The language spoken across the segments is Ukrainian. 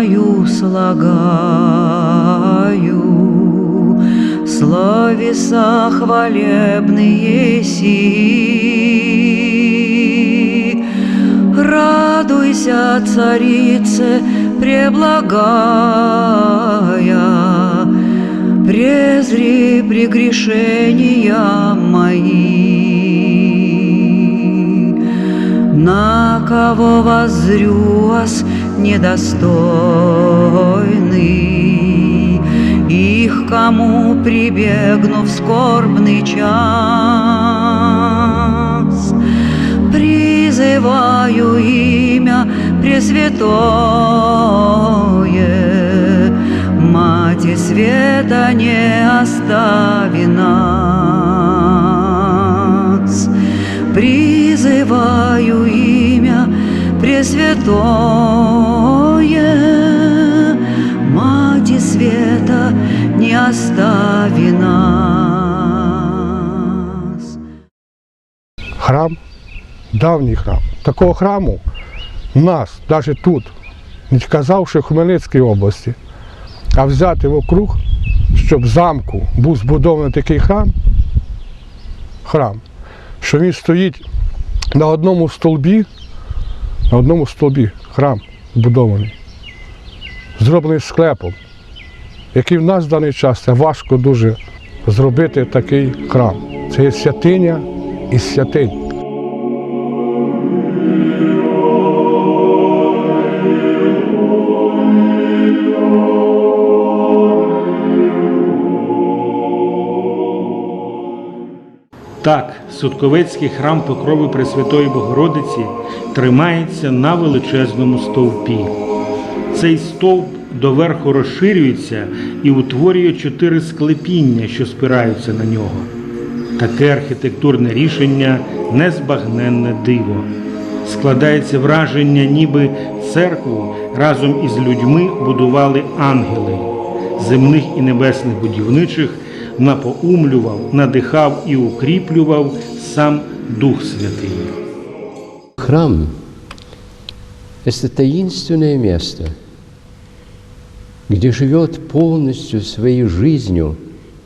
чудною слагаю словеса хвалебные си. Радуйся, царице преблагая, презри прегрешения мои. На кого воззрю вас недостойный, Их кому прибегну в скорбный час, Призываю имя Пресвятое, Мати света не остави нас. Призываю имя Пресвятое, не нас. храм, давній храм. Такого храму нас, навіть тут, не казавши в Хмельницькій області, а взяти вокруг, щоб в замку був збудований такий храм, храм, що він стоїть на одному столбі, на одному столбі храм збудований, зроблений склепом, який в нас в даний час це важко дуже зробити такий храм. Це є святиня із святинь. Так, Судковецький храм Покрови Пресвятої Богородиці тримається на величезному стовпі. Цей стовп доверху розширюється і утворює чотири склепіння, що спираються на нього. Таке архітектурне рішення незбагненне диво. Складається враження, ніби церкву разом із людьми будували ангели. Земних і небесних будівничих напоумлював, надихав і укріплював сам Дух Святий. Храм – это таинственное место, где живет полностью своей жизнью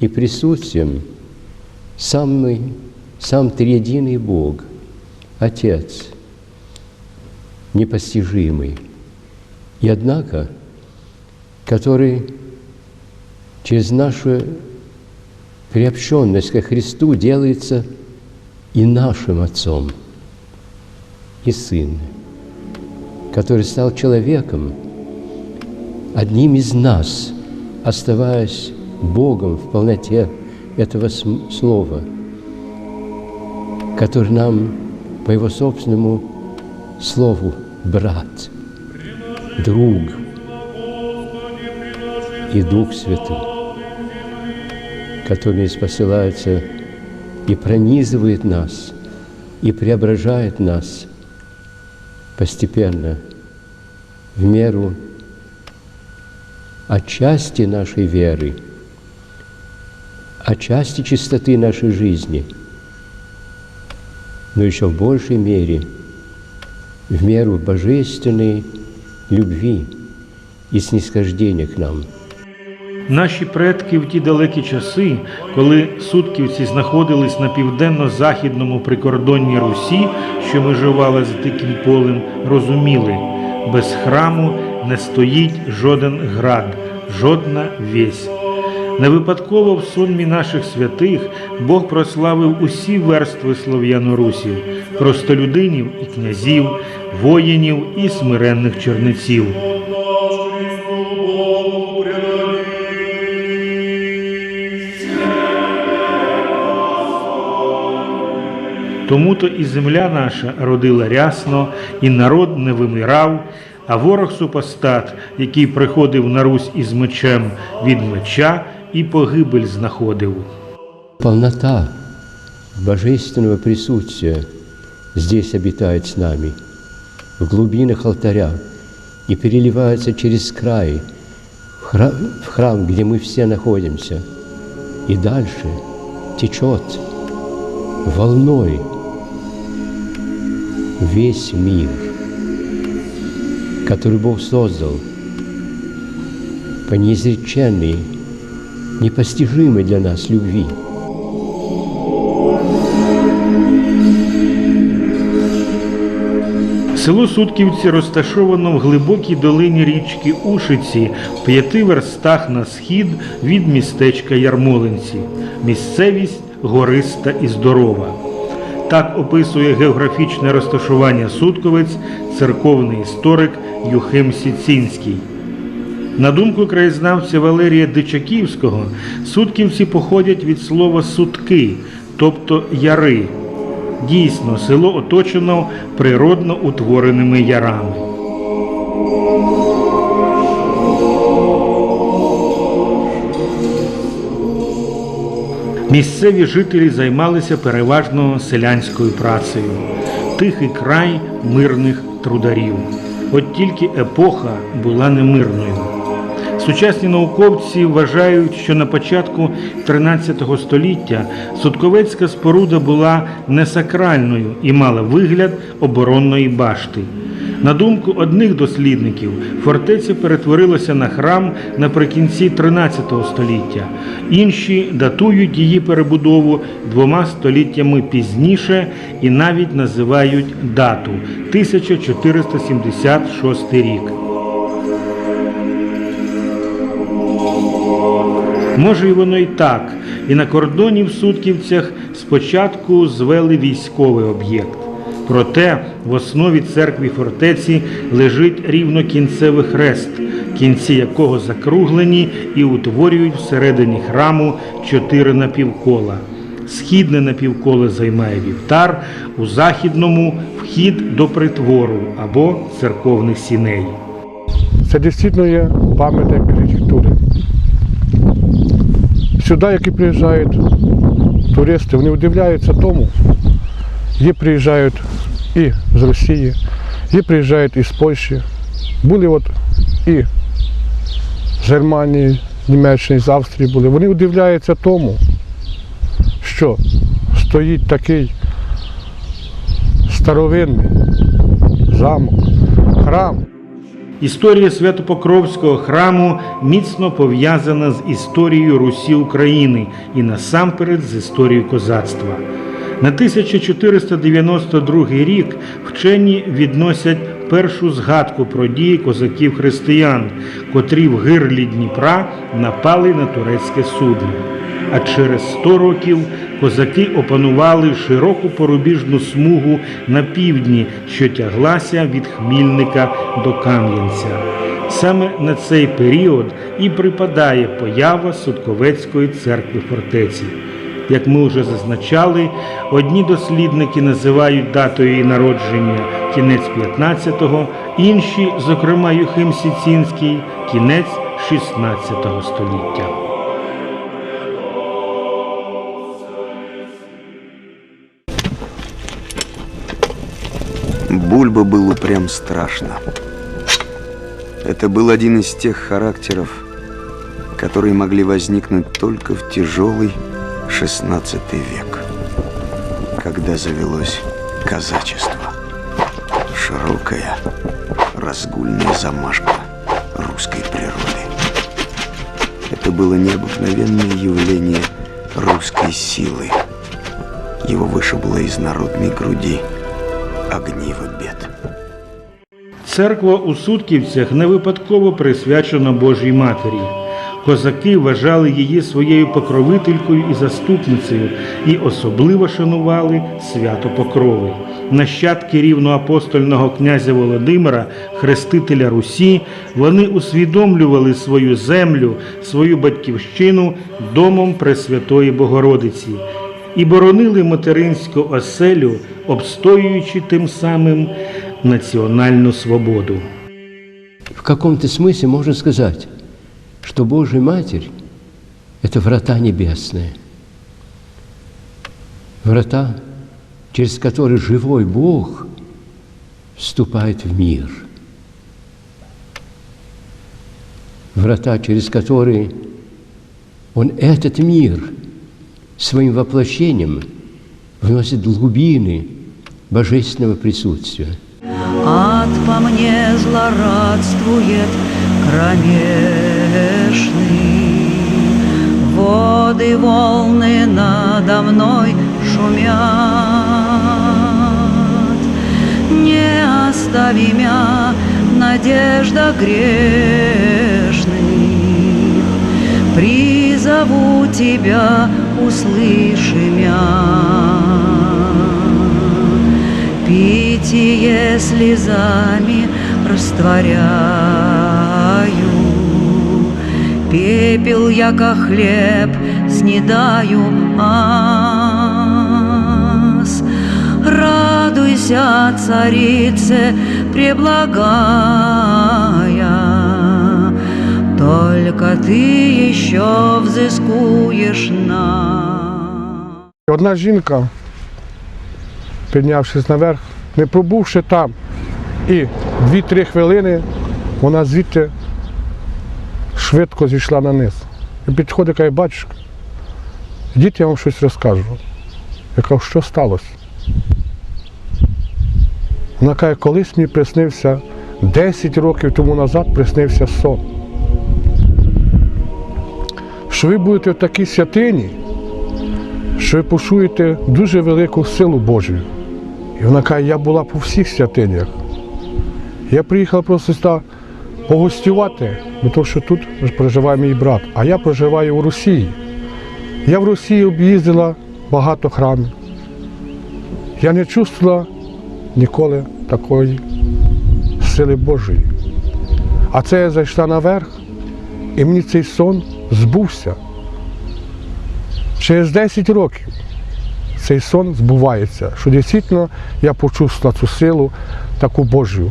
и присутствием самый, сам триединый Бог, Отец, непостижимый, и однако, который через нашу приобщенность ко Христу делается и нашим Отцом – и Сын, который стал человеком, одним из нас, оставаясь Богом в полноте этого слова, который нам по Его собственному слову брат, друг и Дух Святый, который посылается и пронизывает нас, и преображает нас постепенно в меру отчасти нашей веры, отчасти чистоты нашей жизни, но еще в большей мере в меру божественной любви и снисхождения к нам – Наші предки в ті далекі часи, коли сутківці знаходились на південно-західному прикордонні Русі, що межувала з диким полем, розуміли, без храму не стоїть жоден град, жодна весь. Не випадково в сонмі наших святих Бог прославив усі верстви слов'янорусів, простолюдинів і князів, воїнів і смиренних чернеців. Тому то і земля наша родила рясно, і народ не вимирав, а ворог супостат, який приходив на Русь із мечем від меча і погибель знаходив. Полнота божественного присутствия здесь обитает с нами, в глубинах алтаря, и переливается через край в храм, в храм, где мы все находимся, и дальше течет волной весь мир, который Бог создал по неизреченной, непостижимой для нас любви. Село Сутківці розташовано в глибокій долині річки Ушиці в п'яти верстах на схід від містечка Ярмолинці. Місцевість гориста і здорова. Так описує географічне розташування Сутковець церковний історик Юхим Сіцінський. На думку краєзнавця Валерія Дичаківського, сутківці походять від слова сутки, тобто яри. Дійсно, село оточено природно утвореними ярами. Місцеві жителі займалися переважно селянською працею. Тихий край мирних трударів. От тільки епоха була немирною. Сучасні науковці вважають, що на початку 13 століття Сутковецька споруда була не сакральною і мала вигляд оборонної башти. На думку одних дослідників, фортеця перетворилася на храм наприкінці 13 століття. Інші датують її перебудову двома століттями пізніше і навіть називають дату 1476 рік. Може, і воно і так. І на кордоні в Сутківцях спочатку звели військовий об'єкт. Проте в основі церкві фортеці лежить рівнокінцевий хрест, кінці якого закруглені і утворюють всередині храму чотири напівкола. Східне напівколо займає вівтар, у західному вхід до притвору або церковних сіней. Це дійсно є пам'ятник архітектури. Сюди, які приїжджають туристи, вони удивляються тому. Є приїжджають і з Росії, є приїжджають із Польщі. Були от і з Германії, Німеччини, з Австрії були. Вони удивляються тому, що стоїть такий старовинний замок, храм. Історія Святопокровського храму міцно пов'язана з історією Русі України і насамперед з історією козацтва. На 1492 рік вчені відносять першу згадку про дії козаків-християн, котрі в гирлі Дніпра напали на турецьке судно. А через 100 років козаки опанували широку порубіжну смугу на півдні, що тяглася від Хмільника до Кам'янця. Саме на цей період і припадає поява Сутковецької церкви фортеці Як ми вже зазначали, одні дослідники називають датою її народження кінець 15-го, інші, зокрема Юхим Сіцінський, кінець 16 століття. Бульба был упрям страшно. Это был один из тех характеров, которые могли возникнуть только в тяжелый XVI век, когда завелось казачество. Широкая, разгульная замашка русской природы. Это было необыкновенное явление русской силы. Его вышибло из народной груди огниво бед. Церква у Сутківцях не випадково присвячена Божій Матері. Козаки вважали її своєю покровителькою і заступницею і особливо шанували свято Покрови. Нащадки рівноапостольного князя Володимира, хрестителя Русі, вони усвідомлювали свою землю, свою батьківщину домом Пресвятої Богородиці і боронили материнську оселю, обстоюючи тим самим національну свободу. В каком-то смысле можно сказать, что Божья Матерь – это врата небесные. Врата, через которые живой Бог вступает в мир. Врата, через которые Он этот мир своим воплощением вносит глубины божественного присутствия. Ад по мне злорадствует кромешный. Воды волны надо мной шумят. Не остави мя, надежда грешных. Призову тебя, услыши мя. Питие слезами растворяю, Пепел, яко хлеб, снедаю ас. Радуйся, царице преблагая, Только ты еще взыскуешь нас. Одна жінка, піднявшись наверх, не пробувши там і 2-3 хвилини, вона звідти швидко зійшла на низ. І підходить каже, батюшка, йдіть, я вам щось розкажу. Я кажу, що сталося? Вона каже, колись мені приснився 10 років тому назад приснився сон. Що ви будете в такій святині, що ви почуєте дуже велику силу Божу. І вона каже, я була по всіх святинях. Я приїхала просто сюди погостювати, бо тому що тут проживає мій брат, а я проживаю у Росії. Я в Росії об'їздила багато храмів. Я не чувствувала ніколи такої сили Божої. А це я зайшла наверх, і мені цей сон збувся. Через 10 років цей сон збувається, що дійсно я почувствував цю силу таку Божу,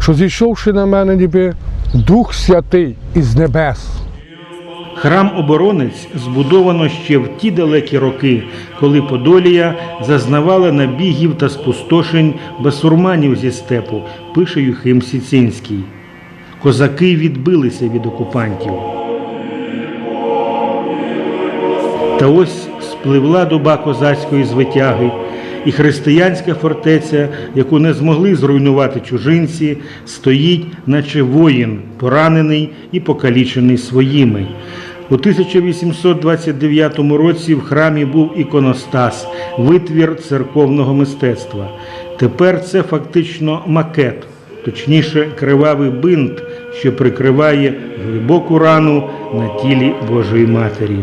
що зійшовши на мене, ніби Дух Святий із небес. Храм-оборонець збудовано ще в ті далекі роки, коли Подолія зазнавала набігів та спустошень басурманів зі степу, пише Юхим Сіцинський. Козаки відбилися від окупантів. Та ось спливла доба козацької звитяги, і християнська фортеця, яку не змогли зруйнувати чужинці, стоїть, наче воїн, поранений і покалічений своїми. У 1829 році в храмі був іконостас, витвір церковного мистецтва. Тепер це фактично макет, точніше, кривавий бинт, що прикриває глибоку рану на тілі Божої Матері.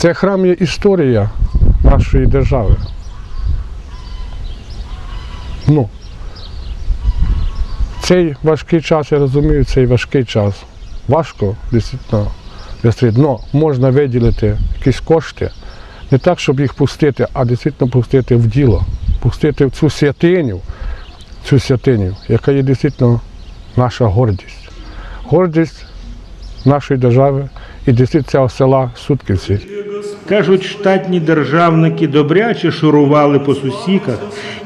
Це храм є історія нашої держави. Ну, цей важкий час, я розумію, цей важкий час. Важко, дійсно, але можна виділити якісь кошти, не так, щоб їх пустити, а дійсно пустити в діло, пустити в цю святиню, цю святиню, яка є дійсно наша гордість. Гордість нашої держави і дійсно цього села Сутківці. Кажуть, штатні державники добряче шурували по сусіках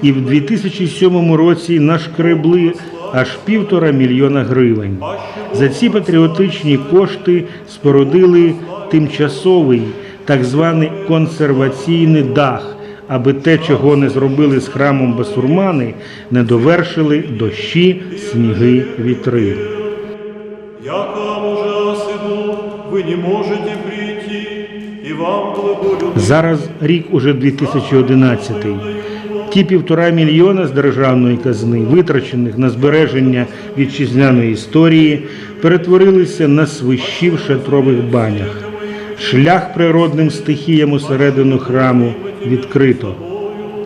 і в 2007 році нашкребли аж півтора мільйона гривень. За ці патріотичні кошти спорудили тимчасовий так званий консерваційний дах, аби те, чого не зробили з храмом басурмани, не довершили дощі, сніги, вітри. Яко ужасыну вы не можете Зараз рік уже 2011. Ті півтора мільйона з державної казни, витрачених на збереження вітчизняної історії, перетворилися на свищі в шатрових банях. Шлях природним стихіям усередину храму відкрито.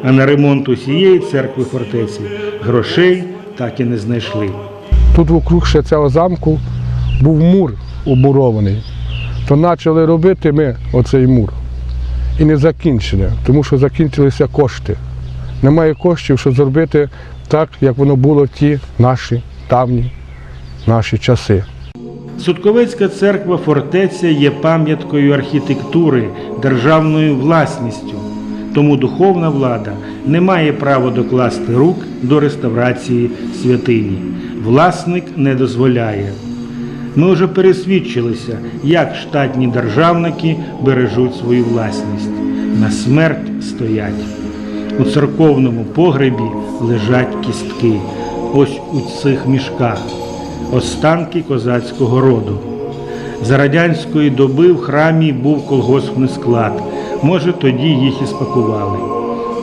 А на ремонт усієї церкви фортеці грошей так і не знайшли. Тут вокруг ще цього замку був мур обмурований. То почали робити ми оцей мур. І не закінчили, тому що закінчилися кошти. Немає коштів, щоб зробити так, як воно було в ті наші давні наші часи. Судковецька церква фортеця є пам'яткою архітектури, державною власністю. Тому духовна влада не має права докласти рук до реставрації святині. Власник не дозволяє. Ми вже пересвідчилися, як штатні державники бережуть свою власність. На смерть стоять. У церковному погребі лежать кістки. Ось у цих мішках. Останки козацького роду. За радянської доби в храмі був колгоспний склад. Може, тоді їх і спакували.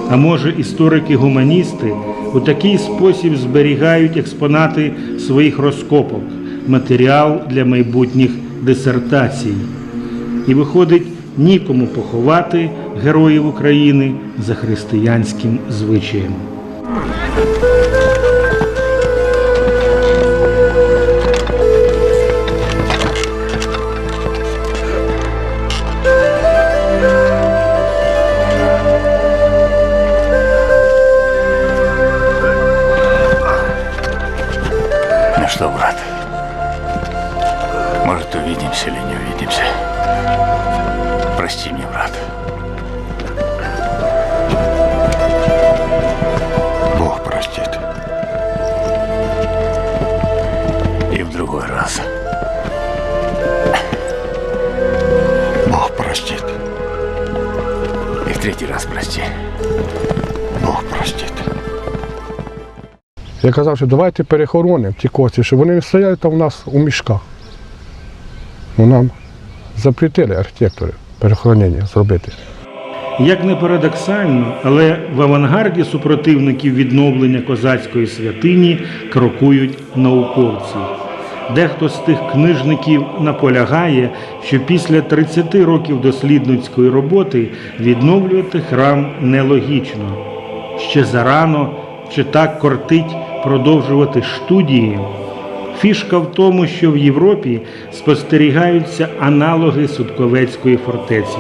А може, історики-гуманісти у такий спосіб зберігають експонати своїх розкопок, матеріал для майбутніх дисертацій. І виходить, нікому поховати героїв України за християнським звичаєм. Простит. И в третий раз прости. Бог простит. Я казав, що давайте перехоронимо ті кості, щоб вони не стояли там у нас у мішках. Ну нам запретили архітектори перехоронення зробити. Як не парадоксально, але в авангарді супротивників відновлення козацької святині крокують науковці. Дехто з тих книжників наполягає, що після 30 років дослідницької роботи відновлювати храм нелогічно. Ще зарано чи так кортить продовжувати студії. Фішка в тому, що в Європі спостерігаються аналоги Судковецької фортеці,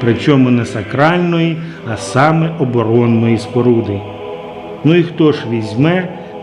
причому не сакральної, а саме оборонної споруди. Ну і хто ж візьме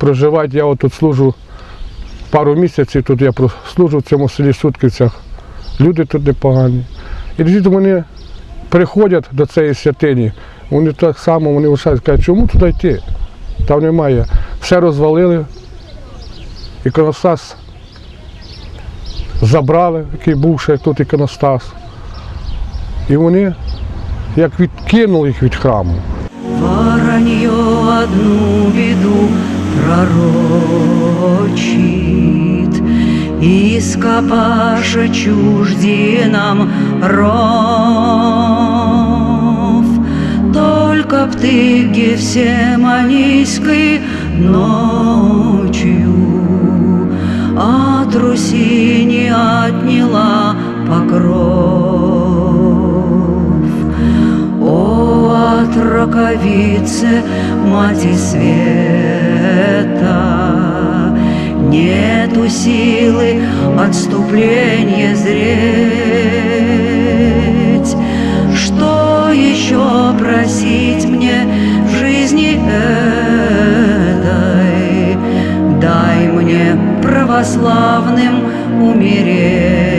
проживають, я тут служу пару місяців, тут я служу в цьому селі Сутківцях. Люди тут непогані. І тоді вони приходять до цієї святині, вони так само вони вважають, кажуть, чому туди йти? Там немає. Все розвалили. Іконостас забрали, який був ще тут іконостас. І вони як відкинули їх від храму. Воронье одну беду пророчит, Из капаша чуждинам ров. Только б ты Гефсиманийской ночью От Руси не отняла покров. От раковицы, мати света, Нету силы отступления зреть. Что еще просить мне в жизни этой? Дай мне православным умереть.